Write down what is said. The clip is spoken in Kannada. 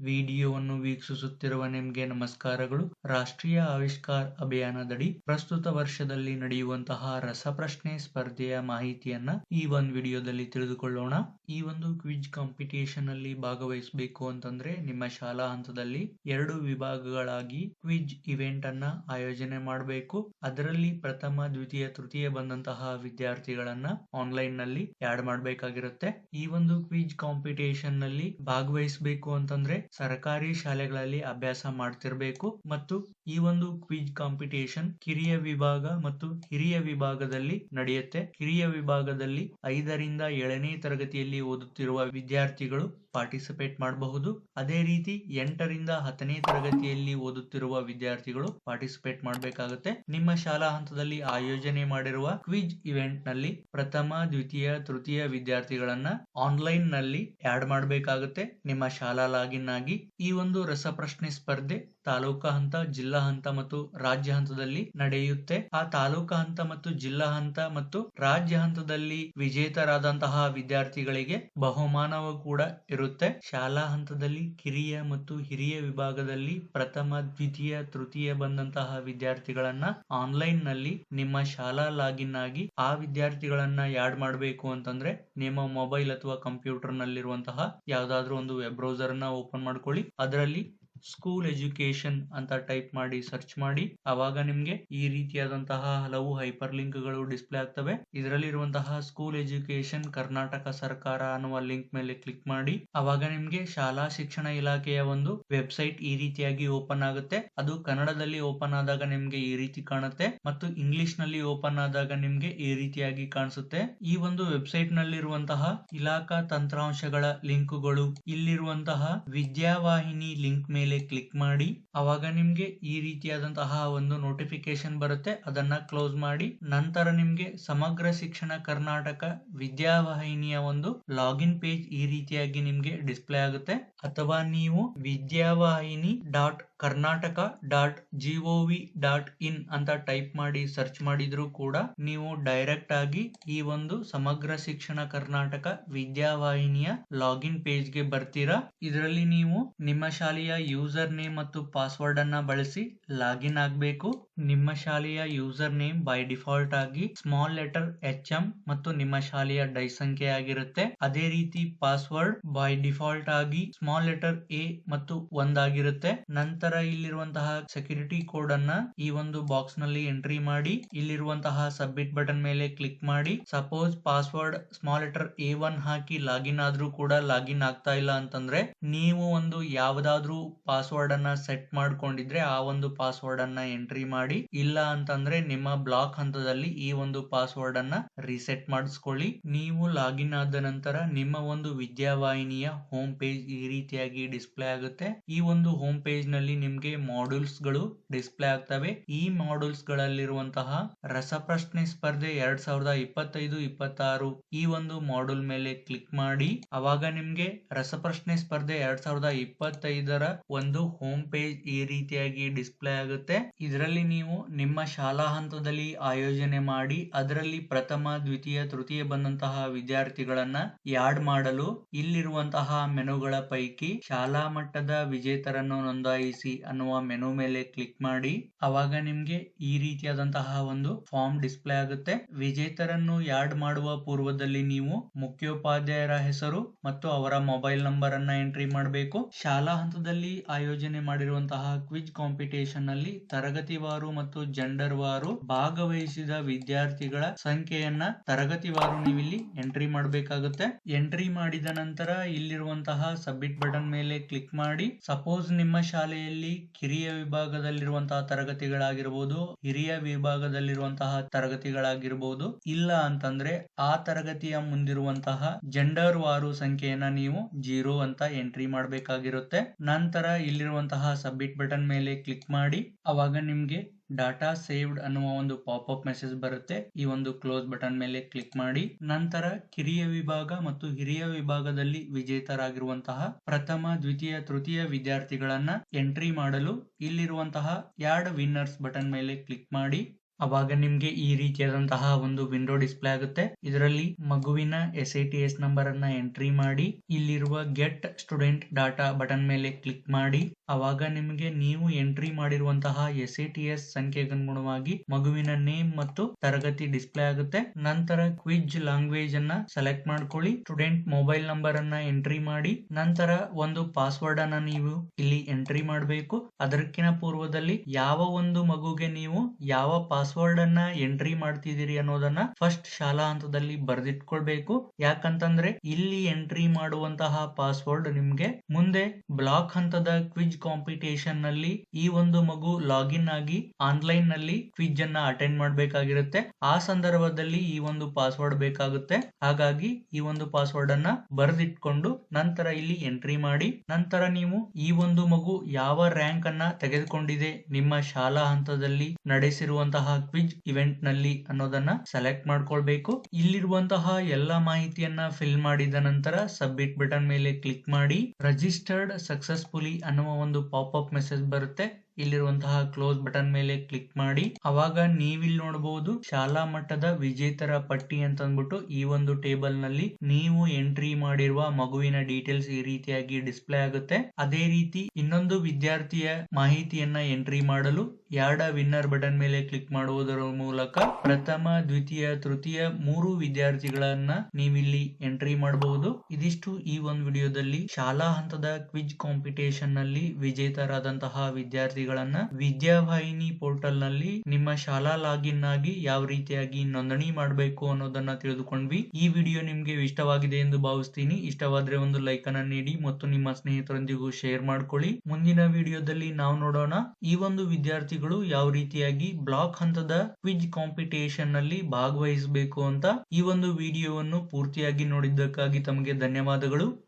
ವಿಡಿಯೋವನ್ನು ವೀಕ್ಷಿಸುತ್ತಿರುವ ನಿಮಗೆ ನಮಸ್ಕಾರಗಳು. ರಾಷ್ಟ್ರೀಯ ಆವಿಷ್ಕಾರ ಅಭಿಯಾನದಡಿ ಪ್ರಸ್ತುತ ವರ್ಷದಲ್ಲಿ ನಡೆಯುವಂತಹ ರಸಪ್ರಶ್ನೆ ಸ್ಪರ್ಧೆಯ ಮಾಹಿತಿಯನ್ನ ಈ ಒಂದು ವಿಡಿಯೋದಲ್ಲಿ ತಿಳಿದುಕೊಳ್ಳೋಣ. ಈ ಒಂದು ಕ್ವಿಜ್ ಕಾಂಪಿಟೇಷನ್ ಅಲ್ಲಿ ಭಾಗವಹಿಸಬೇಕು ಅಂತಂದ್ರೆ ನಿಮ್ಮ ಶಾಲಾ ಹಂತದಲ್ಲಿ ಎರಡು ವಿಭಾಗಗಳಾಗಿ ಕ್ವಿಜ್ ಇವೆಂಟ್ ಅನ್ನ ಆಯೋಜನೆ ಮಾಡಬೇಕು. ಅದರಲ್ಲಿ ಪ್ರಥಮ, ದ್ವಿತೀಯ, ತೃತೀಯ ಬಂದಂತಹ ವಿದ್ಯಾರ್ಥಿಗಳನ್ನ ಆನ್ಲೈನ್ನಲ್ಲಿ ಆಡ್ ಮಾಡಬೇಕಾಗಿರುತ್ತೆ. ಈ ಒಂದು ಕ್ವಿಜ್ ಕಾಂಪಿಟೇಷನ್ನಲ್ಲಿ ಭಾಗವಹಿಸಬೇಕು ಅಂತಂದ್ರೆ ಸರ್ಕಾರಿ ಶಾಲೆಗಳಲ್ಲಿ ಅಭ್ಯಾಸ ಮಾಡ್ತಿರ್ಬೇಕು ಮತ್ತು ಈ ಒಂದು ಕ್ವಿಜ್ ಕಾಂಪಿಟೇಷನ್ ಕಿರಿಯ ವಿಭಾಗ ಮತ್ತು ಹಿರಿಯ ವಿಭಾಗದಲ್ಲಿ ನಡೆಯುತ್ತೆ. ಕಿರಿಯ ವಿಭಾಗದಲ್ಲಿ ಐದರಿಂದ ಏಳನೇ ತರಗತಿಯಲ್ಲಿ ಓದುತ್ತಿರುವ ವಿದ್ಯಾರ್ಥಿಗಳು ಪಾರ್ಟಿಸಿಪೇಟ್ ಮಾಡಬಹುದು. ಅದೇ ರೀತಿ ಎಂಟರಿಂದ ಹತ್ತನೇ ತರಗತಿಯಲ್ಲಿ ಓದುತ್ತಿರುವ ವಿದ್ಯಾರ್ಥಿಗಳು ಪಾರ್ಟಿಸಿಪೇಟ್ ಮಾಡಬೇಕಾಗುತ್ತೆ. ನಿಮ್ಮ ಶಾಲಾ ಹಂತದಲ್ಲಿ ಆಯೋಜನೆ ಮಾಡಿರುವ ಕ್ವಿಜ್ ಇವೆಂಟ್ನಲ್ಲಿ ಪ್ರಥಮ, ದ್ವಿತೀಯ, ತೃತೀಯ ವಿದ್ಯಾರ್ಥಿಗಳನ್ನ ಆನ್ಲೈನ್ನಲ್ಲಿ ಆಡ್ ಮಾಡಬೇಕಾಗುತ್ತೆ. ನಿಮ್ಮ ಶಾಲಾ ಲಾಗಿನ್ ಈ ಒಂದು ರಸಪ್ರಶ್ನೆ ಸ್ಪರ್ಧೆ ತಾಲೂಕಾ ಹಂತ, ಜಿಲ್ಲಾ ಹಂತ ಮತ್ತು ರಾಜ್ಯ ಹಂತದಲ್ಲಿ ನಡೆಯುತ್ತೆ. ಆ ತಾಲೂಕಾ ಹಂತ ಮತ್ತು ಜಿಲ್ಲಾ ಹಂತ ಮತ್ತು ರಾಜ್ಯ ಹಂತದಲ್ಲಿ ವಿಜೇತರಾದಂತಹ ವಿದ್ಯಾರ್ಥಿಗಳಿಗೆ ಬಹುಮಾನವೂ ಕೂಡ ಇರುತ್ತೆ. ಶಾಲಾ ಹಂತದಲ್ಲಿ ಕಿರಿಯ ಮತ್ತು ಹಿರಿಯ ವಿಭಾಗದಲ್ಲಿ ಪ್ರಥಮ, ದ್ವಿತೀಯ, ತೃತೀಯ ಬಂದಂತಹ ವಿದ್ಯಾರ್ಥಿಗಳನ್ನ ಆನ್ಲೈನ್ನಲ್ಲಿ ನಿಮ್ಮ ಶಾಲಾ ಲಾಗಿನ್ ಆಗಿ ಆ ವಿದ್ಯಾರ್ಥಿಗಳನ್ನ ಯಾಡ್ ಮಾಡಬೇಕು ಅಂತಂದ್ರೆ ನಿಮ್ಮ ಮೊಬೈಲ್ ಅಥವಾ ಕಂಪ್ಯೂಟರ್ ನಲ್ಲಿರುವಂತಹ ಯಾವ್ದಾದ್ರು ಒಂದು ವೆಬ್ ಬ್ರೌಸರ್ನ ಓಪನ್ ಮಾಡ್ಕೊಳ್ಳಿ. ಅದರಲ್ಲಿ ಸ್ಕೂಲ್ ಎಜುಕೇಶನ್ ಅಂತ ಟೈಪ್ ಮಾಡಿ ಸರ್ಚ್ ಮಾಡಿ, ಅವಾಗ ನಿಮ್ಗೆ ಈ ರೀತಿಯಾದಂತಹ ಹಲವು ಹೈಪರ್ ಲಿಂಕ್ಗಳು ಡಿಸ್ಪ್ಲೇ ಆಗ್ತವೆ. ಇದರಲ್ಲಿರುವಂತಹ ಸ್ಕೂಲ್ ಎಜುಕೇಶನ್ ಕರ್ನಾಟಕ ಸರ್ಕಾರ ಅನ್ನುವ ಲಿಂಕ್ ಮೇಲೆ ಕ್ಲಿಕ್ ಮಾಡಿ, ಅವಾಗ ನಿಮ್ಗೆ ಶಾಲಾ ಶಿಕ್ಷಣ ಇಲಾಖೆಯ ಒಂದು ವೆಬ್ಸೈಟ್ ಈ ರೀತಿಯಾಗಿ ಓಪನ್ ಆಗುತ್ತೆ. ಅದು ಕನ್ನಡದಲ್ಲಿ ಓಪನ್ ಆದಾಗ ನಿಮ್ಗೆ ಈ ರೀತಿ ಕಾಣುತ್ತೆ ಮತ್ತು ಇಂಗ್ಲಿಷ್ನಲ್ಲಿ ಓಪನ್ ಆದಾಗ ನಿಮ್ಗೆ ಈ ರೀತಿಯಾಗಿ ಕಾಣಿಸುತ್ತೆ. ಈ ಒಂದು ವೆಬ್ಸೈಟ್ ನಲ್ಲಿರುವಂತಹ ಇಲಾಖಾ ತಂತ್ರಾಂಶಗಳ ಲಿಂಕ್ಗಳು ಇಲ್ಲಿರುವಂತಹ ವಿದ್ಯಾವಾಹಿನಿ ಲಿಂಕ್ ಮೇಲೆ ಕ್ಲಿಕ್ ಮಾಡಿ, ಅವಾಗ ನಿಮ್ಗೆ ಈ ರೀತಿಯಾದಂತಹ ಒಂದು ನೋಟಿಫಿಕೇಶನ್ ಬರುತ್ತೆ. ಅದನ್ನ ಕ್ಲೋಸ್ ಮಾಡಿ, ನಂತರ ನಿಮ್ಗೆ ಸಮಗ್ರ ಶಿಕ್ಷಣ ಕರ್ನಾಟಕ ವಿದ್ಯಾವಾಹಿನಿಯ ಒಂದು ಲಾಗಿನ್ ಪೇಜ್ ಈ ರೀತಿಯಾಗಿ ನಿಮ್ಗೆ ಡಿಸ್ಪ್ಲೇ ಆಗುತ್ತೆ. ಅಥವಾ ನೀವು Vidyavahini dot Karnataka dot GOV dot in ಅಂತ ಟೈಪ್ ಮಾಡಿ ಸರ್ಚ್ ಮಾಡಿದ್ರು ಕೂಡ ನೀವು ಡೈರೆಕ್ಟ್ ಆಗಿ ಈ ಒಂದು ಸಮಗ್ರ ಶಿಕ್ಷಣ ಕರ್ನಾಟಕ ವಿದ್ಯಾವಾಹಿನಿಯ ಲಾಗಿನ್ ಪೇಜ್ಗೆ ಬರ್ತೀರಾ? ಇದರಲ್ಲಿ ನೀವು ನಿಮ್ಮ ಶಾಲೆಯ ಯೂಸರ್ ನೇಮ್ ಮತ್ತು ಪಾಸ್ವರ್ಡ್ ಅನ್ನ ಬಳಸಿ ಲಾಗಿನ್ ಆಗಬೇಕು. ನಿಮ್ಮ ಶಾಲೆಯ ಯೂಸರ್ ನೇಮ್ ಬೈ ಡಿಫಾಲ್ಟ್ ಆಗಿ ಸ್ಮಾಲ್ ಲೆಟರ್ ಎಚ್ ಎಂ ಮತ್ತು ನಿಮ್ಮ ಶಾಲೆಯ ಡೈ ಸಂಖ್ಯೆ ಆಗಿರುತ್ತೆ. ಅದೇ ರೀತಿ ಪಾಸ್ವರ್ಡ್ ಬೈ ಡಿಫಾಲ್ಟ್ ಆಗಿ ಸ್ಮಾಲ್ ಲೆಟರ್ ಎ ಮತ್ತು ಒಂದಾಗಿರುತ್ತೆ ನಂತರ ಇಲ್ಲಿರುವಂತಹ ಸೆಕ್ಯೂರಿಟಿ ಕೋಡ್ ಅನ್ನ ಈ ಒಂದು ಬಾಕ್ಸ್ನಲ್ಲಿ ಎಂಟ್ರಿ ಮಾಡಿ, ಇಲ್ಲಿರುವಂತಹ ಸಬ್ಮಿಟ್ ಬಟನ್ ಮೇಲೆ ಕ್ಲಿಕ್ ಮಾಡಿ. Suppose password small letter A one hockey login ಆದ್ರೂ ಕೂಡ ಲಾಗಿನ್ ಆಗ್ತಾ ಇಲ್ಲ ಅಂತಂದ್ರೆ, ನೀವು ಒಂದು ಯಾವ್ದಾದ್ರೂ ಪಾಸ್ವರ್ಡ್ ಅನ್ನ ಸೆಟ್ ಮಾಡ್ಕೊಂಡಿದ್ರೆ ಆ ಒಂದು ಪಾಸ್ವರ್ಡ್ ಅನ್ನ ಎಂಟ್ರಿ ಮಾಡಿ. ಇಲ್ಲ ಅಂತಂದ್ರೆ ನಿಮ್ಮ ಬ್ಲಾಕ್ ಹಂತದಲ್ಲಿ ಈ ಒಂದು ಪಾಸ್ವರ್ಡ್ ಅನ್ನ ರಿಸೆಟ್ ಮಾಡಿಸ್ಕೊಳ್ಳಿ. ನೀವು ಲಾಗಿನ್ ಆದ ನಂತರ ನಿಮ್ಮ ಒಂದು ವಿದ್ಯಾವಾಹಿನಿಯ ಹೋಮ್ ಪೇಜ್ ಈ ರೀತಿಯಾಗಿ ಡಿಸ್ಪ್ಲೇ ಆಗುತ್ತೆ. ಈ ಒಂದು ಹೋಮ್ ಪೇಜ್ನಲ್ಲಿ ನಿಮ್ಗೆ ಮಾಡ್ಯೂಲ್ಸ್ಗಳು ಡಿಸ್ಪ್ಲೇ ಆಗ್ತವೆ. ಈ ಮಾಡ್ಯೂಲ್ಸ್ ಗಳಲ್ಲಿರುವಂತಹ ರಸಪ್ರಶ್ನೆ ಸ್ಪರ್ಧೆ ಎರಡ್ ಸಾವಿರದ ಇಪ್ಪತ್ತೈದು, ಇಪ್ಪತ್ತಾರು ಈ ಒಂದು ಮಾಡ್ಯೂಲ್ ಮೇಲೆ ಕ್ಲಿಕ್ ಮಾಡಿ. ಅವಾಗ ನಿಮ್ಗೆ ರಸಪ್ರಶ್ನೆ ಸ್ಪರ್ಧೆ ಎರಡ್ ಸಾವಿರದ ಇಪ್ಪತ್ತೈದರ ಒಂದು ಹೋಮ್ ಪೇಜ್ ಈ ರೀತಿಯಾಗಿ ಡಿಸ್ಪ್ಲೇ ಆಗುತ್ತೆ. ಇದರಲ್ಲಿ ನೀವು ನಿಮ್ಮ ಶಾಲಾ ಹಂತದಲ್ಲಿ ಆಯೋಜನೆ ಮಾಡಿ ಅದರಲ್ಲಿ ಪ್ರಥಮ, ದ್ವಿತೀಯ, ತೃತೀಯ ಬಂದಂತಹ ವಿದ್ಯಾರ್ಥಿಗಳನ್ನ ಯಾಡ್ ಮಾಡಲು ಇಲ್ಲಿರುವಂತಹ ಮೆನುಗಳ ಪೈಕಿ ಶಾಲಾ ಮಟ್ಟದ ವಿಜೇತರನ್ನು ನೋಂದಾಯಿಸಿ ಅನ್ನುವ ಮೆನು ಮೇಲೆ ಕ್ಲಿಕ್ ಮಾಡಿ. ಅವಾಗ ನಿಮ್ಗೆ ಈ ರೀತಿಯಾದಂತಹ ಒಂದು ಫಾರ್ಮ್ ಡಿಸ್ಪ್ಲೇ ಆಗುತ್ತೆ. ವಿಜೇತರನ್ನು ಯಾಡ್ ಮಾಡುವ ಪೂರ್ವದಲ್ಲಿ ನೀವು ಮುಖ್ಯೋಪಾಧ್ಯಾಯರ ಹೆಸರು ಮತ್ತು ಅವರ ಮೊಬೈಲ್ ನಂಬರ್ ಅನ್ನ ಎಂಟ್ರಿ ಮಾಡಬೇಕು. ಶಾಲಾ ಹಂತದಲ್ಲಿ ಆಯೋಜನೆ ಮಾಡಿರುವಂತಹ ಕ್ವಿಜ್ ಕಾಂಪಿಟೇಷನ್ನಲ್ಲಿ ತರಗತಿವಾರು ಮತ್ತು ಜೆಂಡರ್ ವಾರು ಭಾಗವಹಿಸಿದ ವಿದ್ಯಾರ್ಥಿಗಳ ಸಂಖ್ಯೆಯನ್ನ ತರಗತಿವಾರು ನೀವಿಲ್ಲಿ ಎಂಟ್ರಿ ಮಾಡಬೇಕಾಗುತ್ತೆ. ಎಂಟ್ರಿ ಮಾಡಿದ ನಂತರ ಇಲ್ಲಿರುವಂತಹ ಸಬ್ಮಿಟ್ ಬಟನ್ ಮೇಲೆ ಕ್ಲಿಕ್ ಮಾಡಿ. ಸಪೋಸ್ ನಿಮ್ಮ ಶಾಲೆಯಲ್ಲಿ ಕಿರಿಯ ವಿಭಾಗದಲ್ಲಿರುವಂತಹ ತರಗತಿಗಳಾಗಿರಬಹುದು ಹಿರಿಯ ವಿಭಾಗದಲ್ಲಿರುವಂತಹ ತರಗತಿಗಳಾಗಿರಬಹುದು ಇಲ್ಲ ಅಂತಂದ್ರೆ ಆ ತರಗತಿಯ ಮುಂದಿರುವಂತಹ ಜೆಂಡರ್ ವಾರು ಸಂಖ್ಯೆಯನ್ನ ನೀವು ಜೀರೋ ಅಂತ ಎಂಟ್ರಿ ಮಾಡಬೇಕಾಗಿರುತ್ತೆ. ನಂತರ ಇಲ್ಲಿರುವಂತಹ ಸಬ್ಮಿಟ್ ಬಟನ್ ಮೇಲೆ ಕ್ಲಿಕ್ ಮಾಡಿ. ಅವಾಗ ನಿಮ್ಗೆ ಡಾಟಾ ಸೇವ್ಡ್ ಅನ್ನುವ ಒಂದು ಪಾಪ್ ಅಪ್ ಮೆಸೇಜ್ ಬರುತ್ತೆ. ಈ ಒಂದು ಕ್ಲೋಸ್ ಬಟನ್ ಮೇಲೆ ಕ್ಲಿಕ್ ಮಾಡಿ. ನಂತರ ಕಿರಿಯ ವಿಭಾಗ ಮತ್ತು ಹಿರಿಯ ವಿಭಾಗದಲ್ಲಿ ವಿಜೇತರಾಗಿರುವಂತಹ ಪ್ರಥಮ, ದ್ವಿತೀಯ, ತೃತೀಯ ವಿದ್ಯಾರ್ಥಿಗಳನ್ನ ಎಂಟ್ರಿ ಮಾಡಲು ಇಲ್ಲಿರುವಂತಹ ಯಾರ್ಡ್ ವಿನ್ನರ್ಸ್ ಬಟನ್ ಮೇಲೆ ಕ್ಲಿಕ್ ಮಾಡಿ. ಅವಾಗ ನಿಮ್ಗೆ ಈ ರೀತಿಯಾದಂತಹ ಒಂದು ವಿಂಡೋ ಡಿಸ್ಪ್ಲೇ ಆಗುತ್ತೆ. ಇದರಲ್ಲಿ ಮಗುವಿನ S I T S number ಅನ್ನ ಎಂಟ್ರಿ ಮಾಡಿ, ಇಲ್ಲಿರುವ ಗೆಟ್ ಸ್ಟೂಡೆಂಟ್ ಡಾಟಾ ಬಟನ್ ಮೇಲೆ ಕ್ಲಿಕ್ ಮಾಡಿ. ಅವಾಗ ನಿಮಗೆ ನೀವು ಎಂಟ್ರಿ ಮಾಡಿರುವಂತಹ ಎಸ್ ಐ ಟಿ ಎಸ್ ಸಂಖ್ಯೆಗನುಗುಣವಾಗಿ ಮಗುವಿನ ನೇಮ್ ಮತ್ತು ತರಗತಿ ಡಿಸ್ಪ್ಲೇ ಆಗುತ್ತೆ. ನಂತರ ಕ್ವಿಜ್ ಲ್ಯಾಂಗ್ವೇಜ್ ಅನ್ನ ಸೆಲೆಕ್ಟ್ ಮಾಡ್ಕೊಳ್ಳಿ. ಸ್ಟೂಡೆಂಟ್ ಮೊಬೈಲ್ ನಂಬರ್ ಅನ್ನ ಎಂಟ್ರಿ ಮಾಡಿ. ನಂತರ ಒಂದು ಪಾಸ್ವರ್ಡ್ ಅನ್ನ ನೀವು ಇಲ್ಲಿ ಎಂಟ್ರಿ ಮಾಡಬೇಕು. ಅದಕ್ಕಿಂತ ಪೂರ್ವದಲ್ಲಿ ಯಾವ ಒಂದು ಮಗುಗೆ ನೀವು ಯಾವ ಪಾಸ್ವರ್ಡ್ ಅನ್ನ ಎಂಟ್ರಿ ಮಾಡ್ತಿದ್ದೀರಿ ಅನ್ನೋದನ್ನ ಫಸ್ಟ್ ಶಾಲಾ ಹಂತದಲ್ಲಿ ಬರೆದಿಟ್ಕೊಳ್ಬೇಕು. ಯಾಕಂತಂದ್ರೆ ಇಲ್ಲಿ ಎಂಟ್ರಿ ಮಾಡುವಂತಹ ಪಾಸ್ವರ್ಡ್ ನಿಮ್ಗೆ ಮುಂದೆ ಬ್ಲಾಕ್ ಹಂತದ ಕ್ವಿಜ್ ಕಾಂಪಿಟೇಷನ್ನಲ್ಲಿ ಈ ಒಂದು ಮಗು ಲಾಗಿನ್ ಆಗಿ ಆನ್ಲೈನ್ನಲ್ಲಿ ಕ್ವಿಜ್ ಅನ್ನ ಅಟೆಂಡ್ ಮಾಡಬೇಕಾಗಿರುತ್ತೆ. ಆ ಸಂದರ್ಭದಲ್ಲಿ ಈ ಒಂದು ಪಾಸ್ವರ್ಡ್ ಬೇಕಾಗುತ್ತೆ. ಹಾಗಾಗಿ ಈ ಒಂದು ಪಾಸ್ವರ್ಡ್ ಅನ್ನ ಬರೆದಿಟ್ಕೊಂಡು ನಂತರ ಇಲ್ಲಿ ಎಂಟ್ರಿ ಮಾಡಿ, ನಂತರ ನೀವು ಈ ಒಂದು ಮಗು ಯಾವ ರ್ಯಾಂಕ್ ಅನ್ನ ತೆಗೆದುಕೊಂಡಿದೆ ನಿಮ್ಮ ಶಾಲಾ ಹಂತದಲ್ಲಿ ನಡೆಸಿರುವಂತಹ ಕ್ವಿಜ್ ಇವೆಂಟ್ನಲ್ಲಿ ಅನ್ನೋದನ್ನ ಸೆಲೆಕ್ಟ್ ಮಾಡ್ಕೊಳ್ಬೇಕು. ಇಲ್ಲಿರುವಂತಹ ಎಲ್ಲಾ ಮಾಹಿತಿಯನ್ನ ಫಿಲ್ ಮಾಡಿದ ನಂತರ ಸಬ್ಮಿಟ್ ಬಟನ್ ಮೇಲೆ ಕ್ಲಿಕ್ ಮಾಡಿ ರಿಜಿಸ್ಟರ್ಡ್ ಸಕ್ಸಸ್ಫುಲಿ ಅನ್ನುವ ಒಂದು ಪಾಪ್ ಅಪ್ ಮೆಸೇಜ್ ಬರುತ್ತೆ. ಇಲ್ಲಿರುವಂತಹ ಕ್ಲೋಸ್ ಬಟನ್ ಮೇಲೆ ಕ್ಲಿಕ್ ಮಾಡಿ. ಅವಾಗ ನೀವಿಲ್ಲಿ ನೋಡಬಹುದು ಶಾಲಾ ಮಟ್ಟದ ವಿಜೇತರ ಪಟ್ಟಿ ಅಂತ ಅಂದ್ಬಿಟ್ಟು ಈ ಒಂದು ಟೇಬಲ್ನಲ್ಲಿ ನೀವು ಎಂಟ್ರಿ ಮಾಡಿರುವ ಮಗುವಿನ ಡೀಟೇಲ್ಸ್ ಈ ರೀತಿಯಾಗಿ ಡಿಸ್ಪ್ಲೇ ಆಗುತ್ತೆ. ಅದೇ ರೀತಿ ಇನ್ನೊಂದು ವಿದ್ಯಾರ್ಥಿಯ ಮಾಹಿತಿಯನ್ನ ಎಂಟ್ರಿ ಮಾಡಲು ಯಾರ್ಡ ವಿನ್ನರ್ ಬಟನ್ ಮೇಲೆ ಕ್ಲಿಕ್ ಮಾಡುವುದರ ಮೂಲಕ ಪ್ರಥಮ, ದ್ವಿತೀಯ, ತೃತೀಯ ಮೂರು ವಿದ್ಯಾರ್ಥಿಗಳನ್ನ ನೀವಿಲ್ಲಿ ಎಂಟ್ರಿ ಮಾಡಬಹುದು ಇದಿಷ್ಟು ಈ ಒಂದು ವಿಡಿಯೋದಲ್ಲಿ ಶಾಲಾ ಹಂತದ ಕ್ವಿಜ್ ಕಾಂಪಿಟೇಷನ್ನಲ್ಲಿ ವಿಜೇತರಾದಂತಹ ವಿದ್ಯಾರ್ಥಿಗಳನ್ನ ವಿದ್ಯಾವಾಹಿನಿ ಪೋರ್ಟಲ್ನಲ್ಲಿ ನಿಮ್ಮ ಶಾಲಾ ಲಾಗಿನ್ ಆಗಿ ಯಾವ ರೀತಿಯಾಗಿ ನೋಂದಣಿ ಮಾಡಬೇಕು ಅನ್ನೋದನ್ನ ತಿಳಿದುಕೊಂಡ್ವಿ. ಈ ವಿಡಿಯೋ ನಿಮ್ಗೆ ಇಷ್ಟವಾಗಿದೆ ಎಂದು ಭಾವಿಸ್ತೀನಿ. ಇಷ್ಟವಾದ್ರೆ ಒಂದು ಲೈಕ್ ಅನ್ನ ನೀಡಿ ಮತ್ತು ನಿಮ್ಮ ಸ್ನೇಹಿತರೊಂದಿಗೂ ಶೇರ್ ಮಾಡ್ಕೊಳ್ಳಿ. ಮುಂದಿನ ವಿಡಿಯೋದಲ್ಲಿ ನಾವು ನೋಡೋಣ ಈ ಒಂದು ವಿದ್ಯಾರ್ಥಿಗಳು ಯಾವ ರೀತಿಯಾಗಿ ಬ್ಲಾಕ್ ಹಂತದ ಕ್ವಿಜ್ ಕಾಂಪಿಟೇಷನ್ನಲ್ಲಿ ಭಾಗವಹಿಸಬೇಕು ಅಂತ ಈ ಒಂದು ವಿಡಿಯೋವನ್ನು ಪೂರ್ತಿಯಾಗಿ ನೋಡಿದ್ದಕ್ಕಾಗಿ ತಮಗೆ ಧನ್ಯವಾದಗಳು.